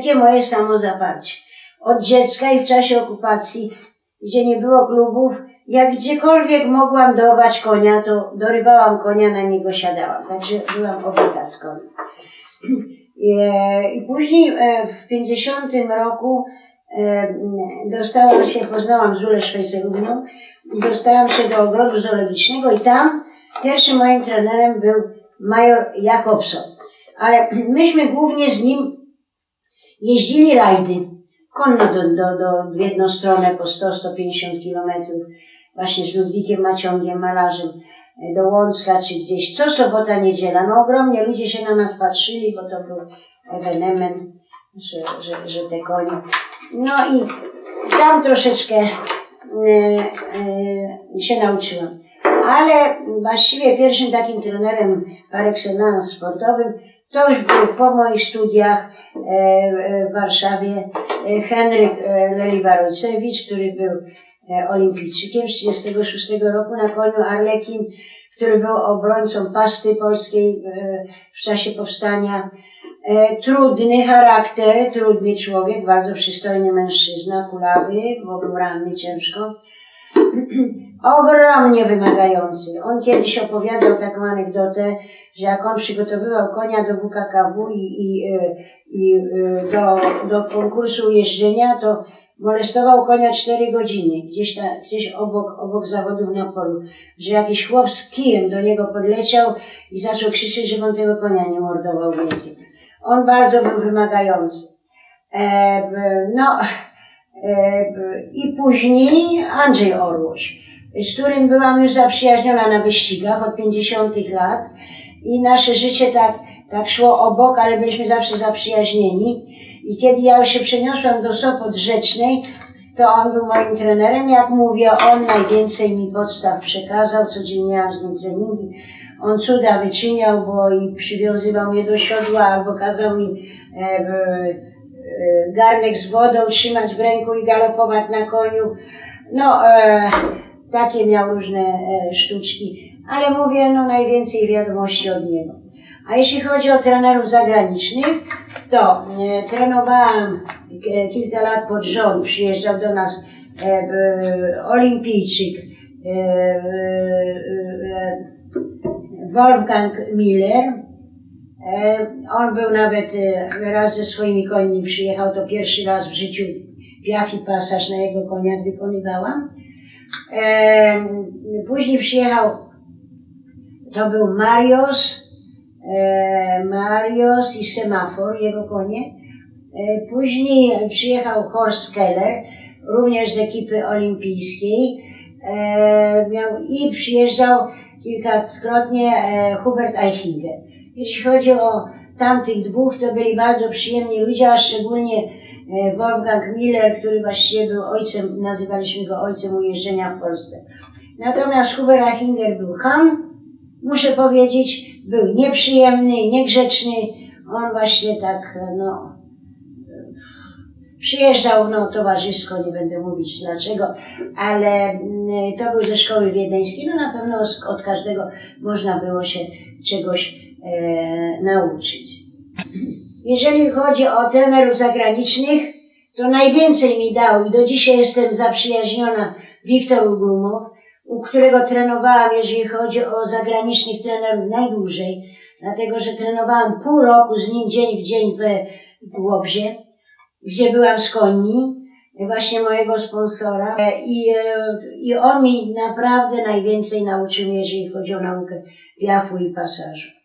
Takie moje samozaparcie. Od dziecka i w czasie okupacji, gdzie nie było klubów, jak gdziekolwiek mogłam dorwać konia, to dorywałam konia, na niego siadałam. Także byłam obyta z koniem. E, I później e, w 50 roku e, dostałam się, poznałam Zulę Szwajcarówną i dostałam się do ogrodu zoologicznego i tam pierwszym moim trenerem był major Jakobson. Ale myśmy głównie z nim jeździli rajdy konno do, do, do, w jedną stronę po 100-150 kilometrów właśnie z Ludwikiem Maciągiem, malarzem e, do Łącka czy gdzieś, co sobota, niedziela. No ogromnie ludzie się na nas patrzyli, bo to był ewenement, że, że, że te konie. No i tam troszeczkę e, się nauczyłam. Ale właściwie pierwszym takim trenerem par excellence sportowym to już był po moich studiach e, e, w Warszawie e, Henryk Leliwarojcewicz, który był olimpijczykiem z 1936 roku na koniu Arlekin, który był obrońcą pasty polskiej w czasie powstania. Trudny charakter, trudny człowiek, bardzo przystojny mężczyzna, kulawy, bo był ranny ciężko. Ogromnie wymagający. On kiedyś opowiadał taką anegdotę, że jak on przygotowywał konia do WKKW i, i, e, i e, do, do konkursu jeżdżenia, to molestował konia 4 godziny, gdzieś, ta, gdzieś obok, obok zawodów na polu, że jakiś chłop z kijem do niego podleciał i zaczął krzyczeć, żeby on tego konia nie mordował więcej. On bardzo był wymagający. E, no, i później Andrzej Orłoś, z którym byłam już zaprzyjaźniona na wyścigach od 50 lat i nasze życie tak, tak szło obok, ale byliśmy zawsze zaprzyjaźnieni. I kiedy ja się przeniosłam do Sopot Rzecznej, to on był moim trenerem. Jak mówię, on najwięcej mi podstaw przekazał, codziennie miałam z nim treningi. On cuda wyczyniał, bo i przywiązywał mnie do siodła, albo kazał mi e, e, e, garnek z wodą trzymać w ręku i galopować na koniu. No, e, takie miał różne e, sztuczki, ale mówię, no najwięcej wiadomości od niego. A jeśli chodzi o trenerów zagranicznych, to e, trenowałam e, kilka lat pod rząd, przyjeżdżał do nas e, e, olimpijczyk e, e, Wolfgang Miller. E, on był nawet e, raz ze swoimi końmi przyjechał, to pierwszy raz w życiu piaf i pasaż na jego koniach wykonywałam. E, później przyjechał, to był Marios, Marios i Semafor, jego konie. Później przyjechał Horst Keller, również z ekipy olimpijskiej. I przyjeżdżał kilkakrotnie Hubert Eichinger. Jeśli chodzi o tamtych dwóch, to byli bardzo przyjemni ludzie, a szczególnie e, Wolfgang Miller, który właściwie był ojcem, nazywaliśmy go ojcem ujeżdżenia w Polsce. Natomiast Hubert Eichinger był ham, muszę powiedzieć, był nieprzyjemny, niegrzeczny. On właśnie tak, no, przyjeżdżał, no, towarzysko, nie będę mówić dlaczego, ale mm, to był ze szkoły wiedeńskiej. No, na pewno od każdego można było się czegoś e, nauczyć. Jeżeli chodzi o trenerów zagranicznych, to najwięcej mi dał i do dzisiaj jestem zaprzyjaźniona Wiktor Ugrumow, u którego trenowałam, jeżeli chodzi o zagranicznych trenerów, najdłużej, dlatego że trenowałam pół roku z nim dzień w dzień w, w Łobzie, gdzie byłam z koni, właśnie mojego sponsora E, i, e, i on mi naprawdę najwięcej nauczył, jeżeli chodzi o naukę piafu i pasażu.